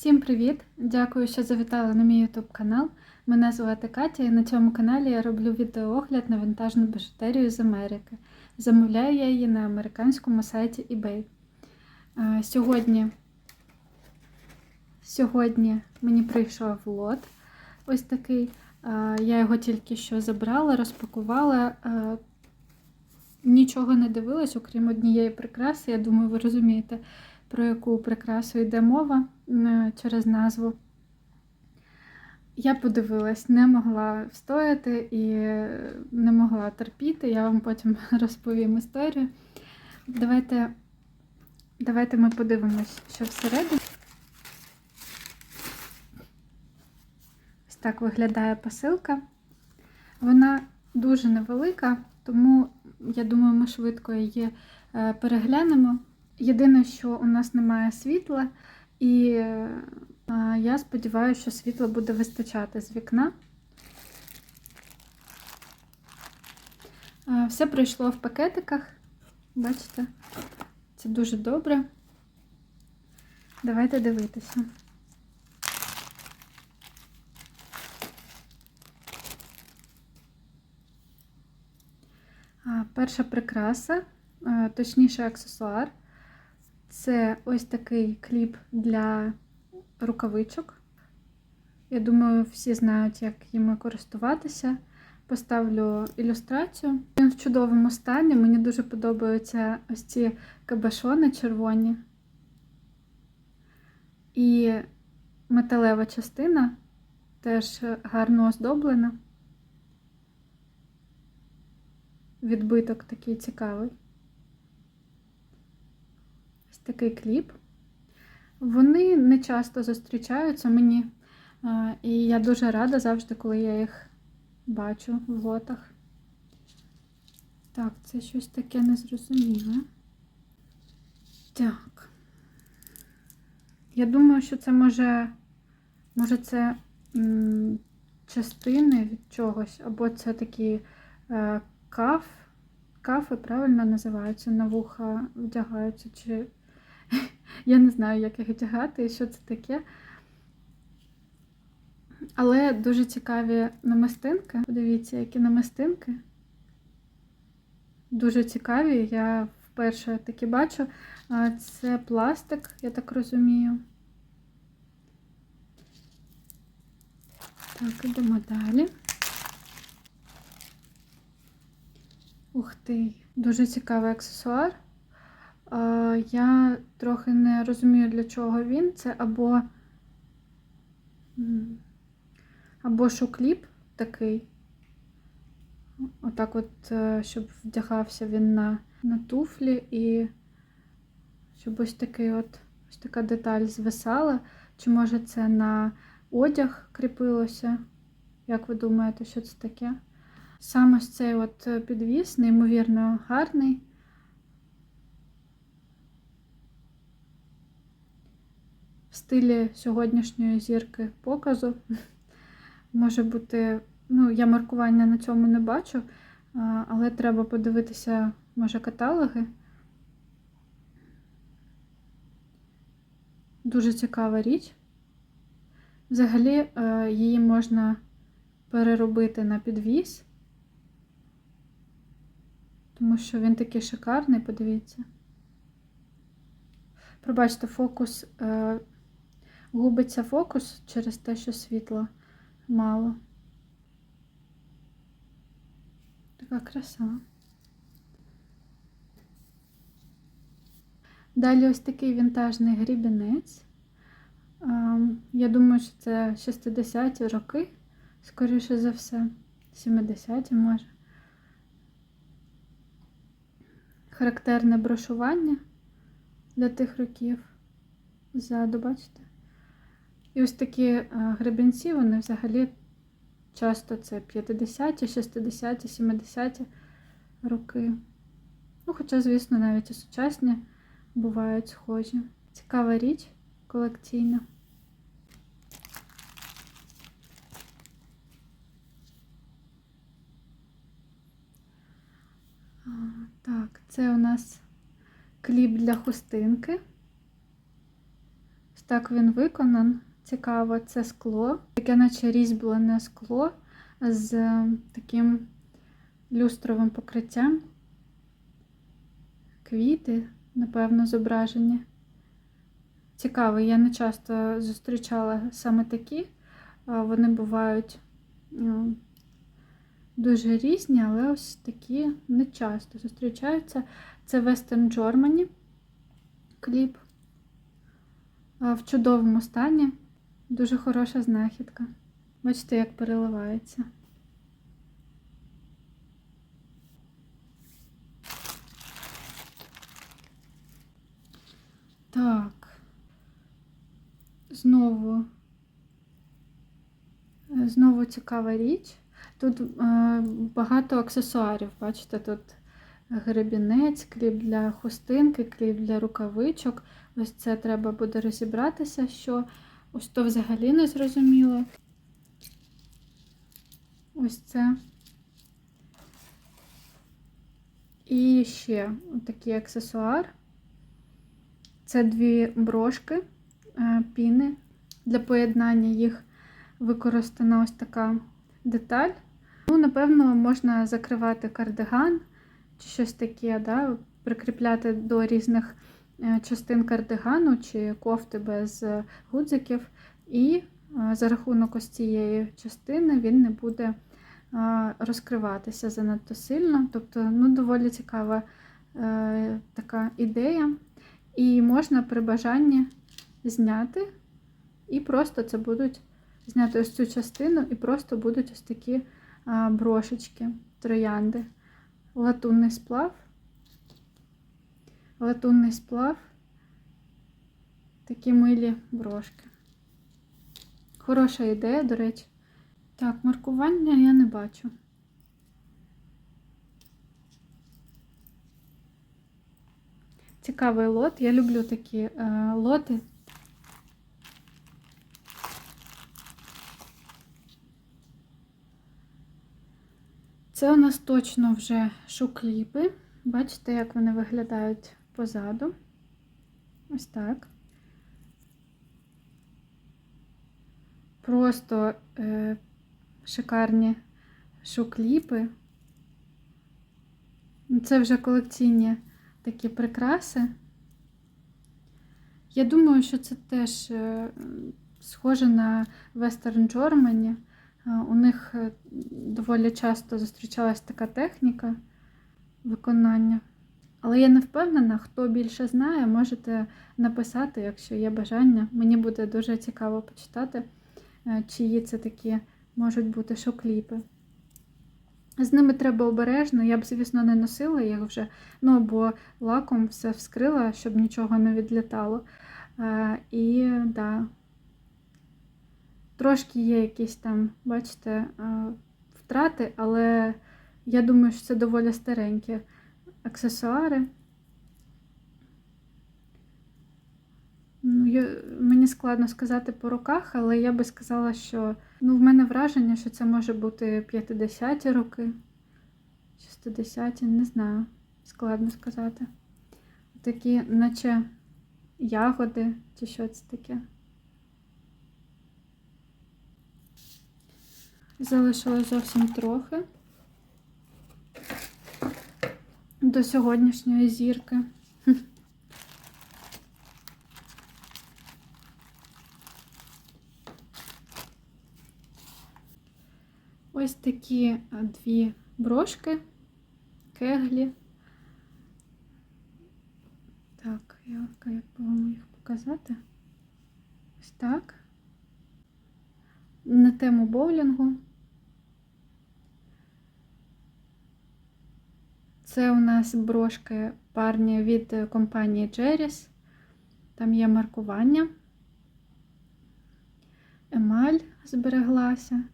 Всім привіт! Дякую, що завітали на мій YouTube канал. Мене звати Катя, і на цьому каналі я роблю відеоогляд на вінтажну біжутерію з Америки. Замовляю я її на американському сайті eBay. Сьогодні, сьогодні мені прийшов лот ось такий. Я його тільки що забрала, розпакувала. Нічого не дивилась, окрім однієї прикраси. Я думаю, ви розумієте, про яку прикрасу йде мова через назву. Я подивилась, не могла встояти і не могла терпіти. Я вам потім розповім історію. Давайте, давайте ми подивимось, що всередині. Ось так виглядає посилка. Вона дуже невелика, тому я думаю, ми швидко її е, переглянемо. Єдине, що у нас немає світла, і я сподіваюся, що світла буде вистачати з вікна. Все пройшло в пакетиках, бачите, це дуже добре. Давайте дивитися. Перша прикраса, точніше аксесуар. Це ось такий кліп для рукавичок. Я думаю, всі знають, як їм користуватися. Поставлю ілюстрацію. Він в чудовому стані. Мені дуже подобаються ось ці кабашони червоні. І металева частина теж гарно оздоблена. Відбиток такий цікавий. Такий кліп. Вони не часто зустрічаються мені, і я дуже рада завжди, коли я їх бачу в лотах. Так, це щось таке незрозуміле. Так. Я думаю, що це може, може, це м, частини від чогось, або це такі е, каф, кафи правильно називаються, на вуха вдягаються, чи я не знаю, як їх вдягати і що це таке. Але дуже цікаві намистинки. Подивіться, які намистинки. Дуже цікаві, я вперше такі бачу. Це пластик, я так розумію. Так, ідемо далі. Ух ти, дуже цікавий аксесуар. Я трохи не розумію, для чого він. Це або або шокліп такий. Отак от, е, щоб вдягався він на на туфлі і щоб ось такий от, ось така деталь звисала. Чи може це на одяг кріпилося? Як ви думаєте, що це таке? Саме ось цей от підвіс, неймовірно гарний. В стилі сьогоднішньої зірки показу. Може бути, ну, я маркування на цьому не бачу, але треба подивитися, може, каталоги. Дуже цікава річ. Взагалі, її можна переробити на підвіс, тому що він такий шикарний, подивіться. Пробачте, фокус, губиться фокус через те, що світло мало. Така краса. Далі ось такий вінтажний грібінець. Я думаю, що це 60-ті роки, скоріше за все, 70-ті може. Характерне брошування для тих років. Ззаду, бачите? І ось такі гребінці, вони взагалі часто це 50-ті, 60-ті, 70-ті роки. Ну, хоча, звісно, навіть і сучасні бувають схожі. Цікава річ колекційна. Так, це у нас кліп для хустинки так він виконан. Цікаво, це скло, таке наче різьблене скло з е, таким люстровим покриттям. Квіти, напевно, зображені. Цікаво, я не часто зустрічала саме такі. Вони бувають ну, дуже різні, але ось такі не часто зустрічаються. Це Western Germany кліп в чудовому стані. Дуже хороша знахідка. Бачите, як переливається. Так. Знову. е, Знову цікава річ. Тут е, багато аксесуарів. Бачите, тут гребінець, кліп для хустинки, кліп для рукавичок. Ось це треба буде розібратися, що ось то взагалі не зрозуміло. Ось це. І ще такий аксесуар. Це дві брошки, е, піни. Для поєднання їх використана ось така деталь. Ну, напевно, можна закривати кардиган чи щось таке, да? прикріпляти до різних частин кардигану чи кофти без е, гудзиків. І е, за рахунок ось цієї частини він не буде е, розкриватися занадто сильно. Тобто, ну, доволі цікава е, така ідея. І можна при бажанні зняти, і просто це будуть зняти ось цю частину, і просто будуть ось такі брошечки, троянди. Латунний сплав. Латунний сплав. Такі милі брошки. Хороша ідея, до речі. Так, маркування я не бачу. Цікавий лот. Я люблю такі е, лоти. Це у нас точно вже шукліпи. Бачите, як вони виглядають позаду. Ось так. Просто е, шикарні шукліпи. Це вже колекційні такі прикраси. Я думаю, що це теж е, схоже на Western Germany. Е, У них е, доволі часто зустрічалась така техніка виконання. Але я не впевнена, хто більше знає, можете написати, якщо є бажання. Мені буде дуже цікаво почитати, е, чиї це такі можуть бути шокліпи. З ними треба обережно, я б, звісно, не носила їх вже, ну, бо лаком все вскрила, щоб нічого не відлітало. Е, і да, трошки є якісь там, бачите, е, втрати, але я думаю, що це доволі старенькі аксесуари. Ну, я, мені складно сказати по роках, але я би сказала, що ну, в мене враження, що це може бути 50-ті роки, 60-ті, не знаю, складно сказати. Такі, наче ягоди, чи що це таке. Залишилось зовсім трохи до сьогоднішньої зірки. Ось такі дві брошки, кеглі. Так, як, як би вам їх показати? Ось так. На тему боулінгу. Це у нас брошки парні від компанії Jerry's. Там є маркування. Емаль збереглася.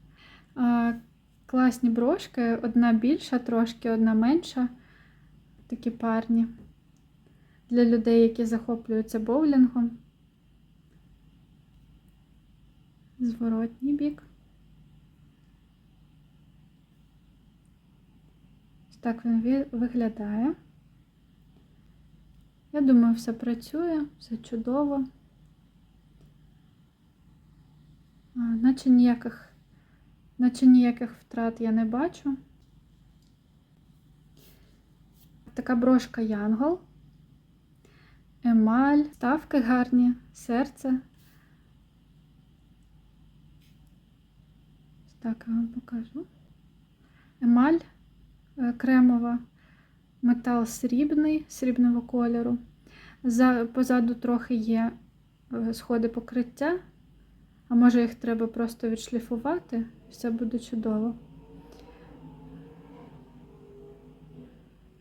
Класні брошки, одна більша, трошки, одна менша. Такі парні. Для людей, які захоплюються боулінгом. Зворотній бік. Так він виглядає. Я думаю, все працює, все чудово. наче ніяких, наче ніяких втрат я не бачу. Така брошка Янгол. Емаль, ставки гарні, серце. Так я вам покажу. Емаль кремова, метал срібний, срібного кольору. За, позаду трохи є е, сходи покриття, а може їх треба просто відшліфувати, все буде чудово.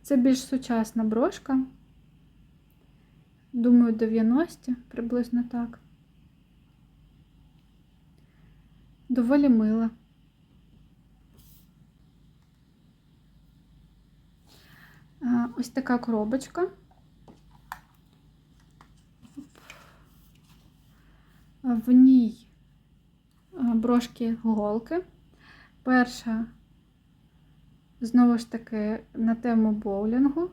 Це більш сучасна брошка. Думаю, 90 приблизно так. Доволі мила. Ось така коробочка. В ній брошки голки. Перша, знову ж таки, на тему боулінгу.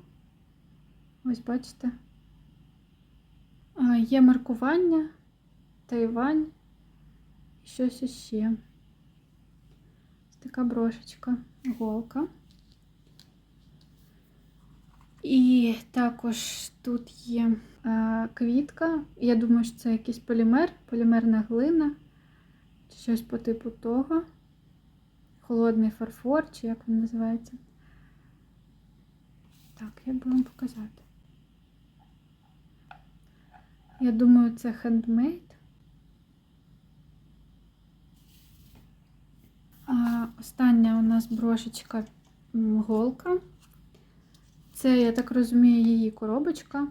Ось бачите. Є маркування, Тайвань і щось іще. Ось така брошечка, голка. І також тут є е, квітка. Я думаю, що це якийсь полімер, полімерна глина, чи щось по типу того. Холодний фарфор, чи як він називається. Так, як би вам показати? Я думаю, це хендмейд. Остання у нас брошечка голка. Це, я так розумію, її коробочка.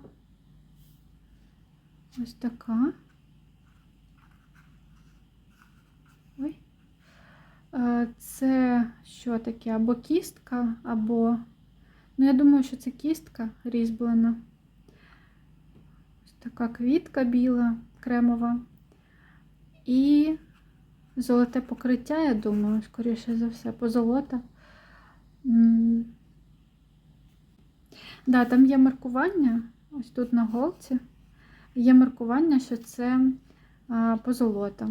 Ось така. Ой. Це що таке? Або кістка, або. Ну, я думаю, що це кістка різьблена. Ось така квітка біла, кремова. І золоте покриття, я думаю, скоріше за все, позолота. Да, там є маркування, ось тут на голці. Є маркування, що це позолота.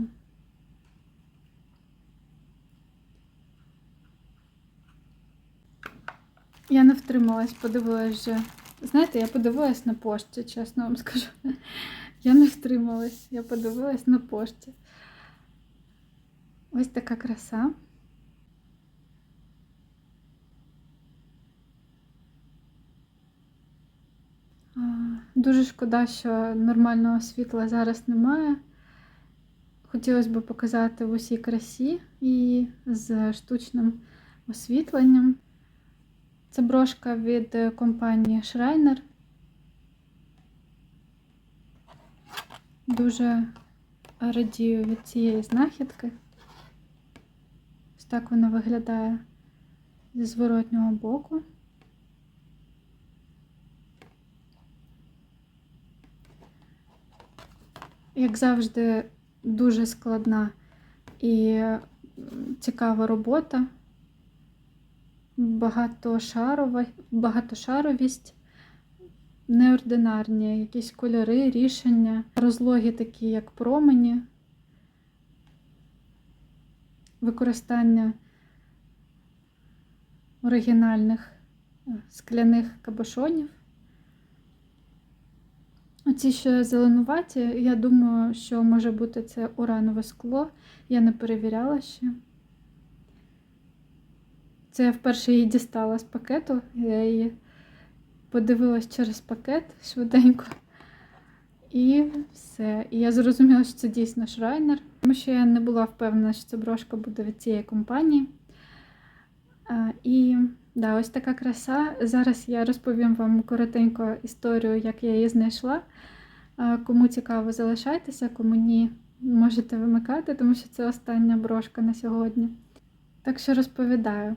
Я не втрималась, подивилась вже. Знаєте, я подивилась на пошті, чесно вам скажу. Я не втрималась, я подивилась на пошті. Ось така краса. Дуже шкода, що нормального світла зараз немає. Хотілося б показати в усій красі і з штучним освітленням. Це брошка від компанії Schreiner. Дуже радію від цієї знахідки. Ось так вона виглядає зі зворотнього боку. Як завжди, дуже складна і цікава робота, багатошарова, багатошаровість, неординарні, якісь кольори, рішення, розлоги такі, як промені, використання оригінальних е, скляних кабошонів. Оці ще зеленуваті, я думаю, що може бути це уранове скло. Я не перевіряла ще. Це я вперше її дістала з пакету. Я її подивилась через пакет швиденько. І все. І я зрозуміла, що це дійсно шрайнер, тому що я не була впевнена, що ця брошка буде від цієї компанії. І да, ось така краса. Зараз я розповім вам коротенько історію, як я її знайшла. Кому цікаво, залишайтеся, кому ні, можете вимикати, тому що це остання брошка на сьогодні. Так що розповідаю.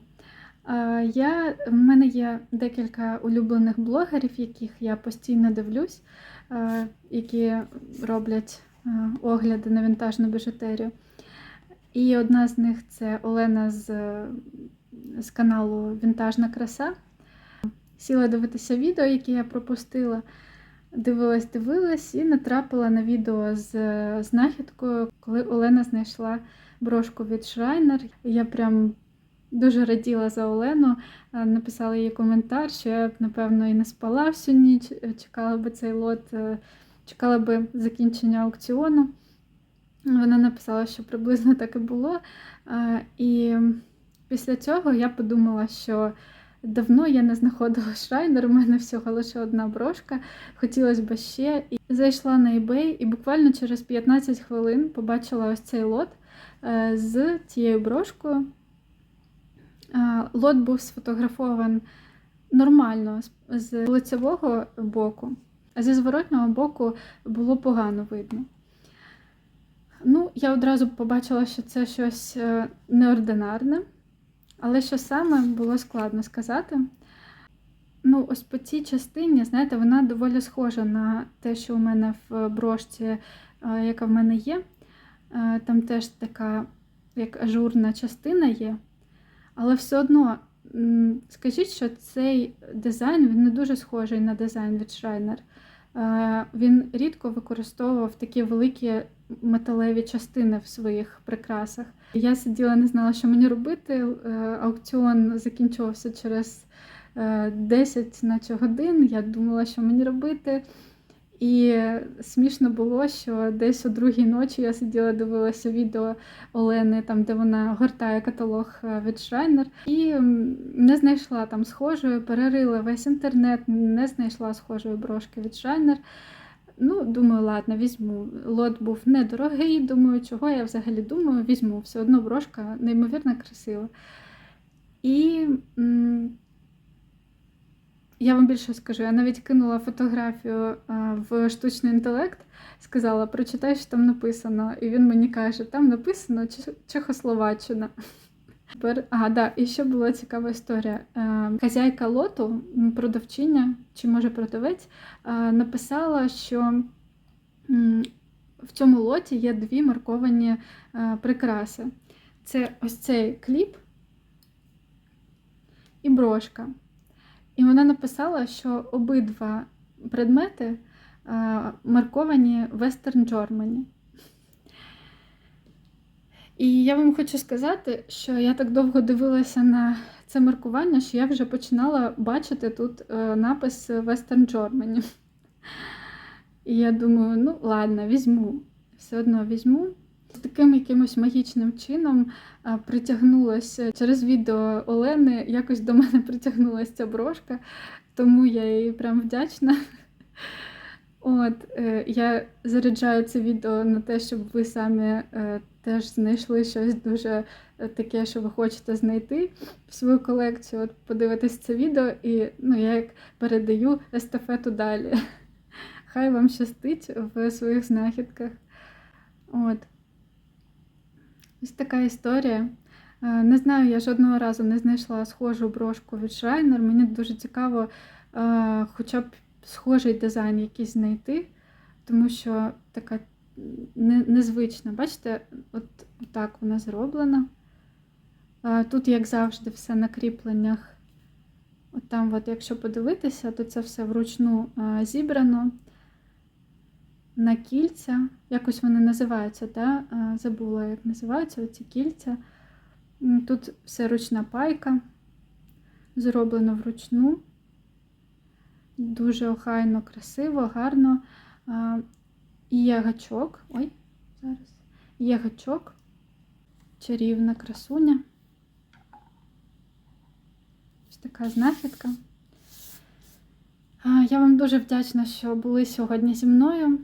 А, Я, в мене є декілька улюблених блогерів, яких я постійно дивлюсь, які роблять огляди на вінтажну біжутерію. І одна з них це Олена з з каналу Вінтажна краса. Сіла дивитися відео, які я пропустила. Дивилась, дивилась і натрапила на відео з знахідкою. коли Олена знайшла брошку від Шрайнер. Я прям дуже раділа за Олену. Е, Написала їй коментар, що я б, напевно, і не спала всю ніч, е, чекала би цей лот, е, чекала би закінчення аукціону. Вона написала, що приблизно так і було. І після цього я подумала, що давно я не знаходила шрайнер, у мене всього лише одна брошка, хотілося б ще. І зайшла на eBay і буквально через 15 хвилин побачила ось цей лот е, з цією брошкою. Е, Лот був сфотографований нормально з- з лицевого боку, а зі зворотнього боку було погано видно. Ну, я одразу побачила, що це щось е, неординарне, але що саме було складно сказати. Ну, ось по цій частині, знаєте, вона доволі схожа на те, що у мене в брошці, е, яка в мене є. Е, Там теж така, як ажурна частина є. Але все одно, скажіть, що цей дизайн він не дуже схожий на дизайн від. Е, Він рідко використовував такі великі металеві частини в своїх прикрасах. Я сиділа, не знала, що мені робити. Е, Аукціон закінчувався через е, 10 наче годин. Я думала, що мені робити. І смішно було, що десь о другій ночі я сиділа, дивилася відео Олени, там де вона гортає каталог е, від Шрайнер, і не знайшла там схожої, перерила весь інтернет, не знайшла схожої брошки від Шрайнер. Ну, думаю, ладно, візьму. Лот був недорогий. Думаю, чого я взагалі думаю, візьму. Все одно брошка неймовірно красива. І я вам більше скажу, я навіть кинула фотографію в штучний інтелект, сказала, прочитай, що там написано. І він мені каже, там написано Чехословаччина. Тепер, ага, да, і ще була цікава історія. Е, Хазяйка лоту, продавчиня чи може продавець, е, написала, що в цьому лоті є дві марковані е, прикраси. Це ось цей кліп і брошка. І вона написала, що обидва предмети марковані Western Germany. І я вам хочу сказати, що я так довго дивилася на це маркування, що я вже починала бачити тут е, напис Western Germany. І я думаю, ну ладно, візьму. Все одно візьму. Таким якимось магічним чином а, притягнулася через відео Олени, якось до мене притягнулася ця брошка, тому я їй прям вдячна. От, е, я заряджаю це відео на те, щоб ви самі е, теж знайшли щось дуже е, таке, що ви хочете знайти в свою колекцію. От подивитись це відео, і ну, я як передаю естафету далі. Хай вам щастить в своїх знахідках. От. Ось така історія. Е, Не знаю, я жодного разу не знайшла схожу брошку від Шрайнер. Мені дуже цікаво, е, хоча б схожий дизайн якийсь знайти, тому що така незвична. Бачите, от так вона зроблена. Тут, як завжди, все на кріпленнях. От там, от, якщо подивитися, то це все вручну зібрано на кільця. Якось вони називаються, да? Забула, як називаються оці кільця. Тут все ручна пайка, зроблено вручну. Дуже охайно, красиво, гарно. А, І є гачок. Ой, зараз. Є. Чарівна красуня. Ось така знахідка. Я вам дуже вдячна, що були сьогодні зі мною.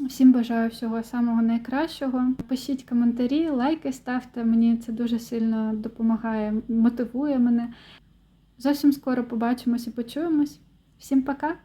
Всім бажаю всього самого найкращого. Пишіть коментарі, лайки ставте. Мені це дуже сильно допомагає, мотивує мене. Зовсім скоро побачимось і почуємось. Всім пока!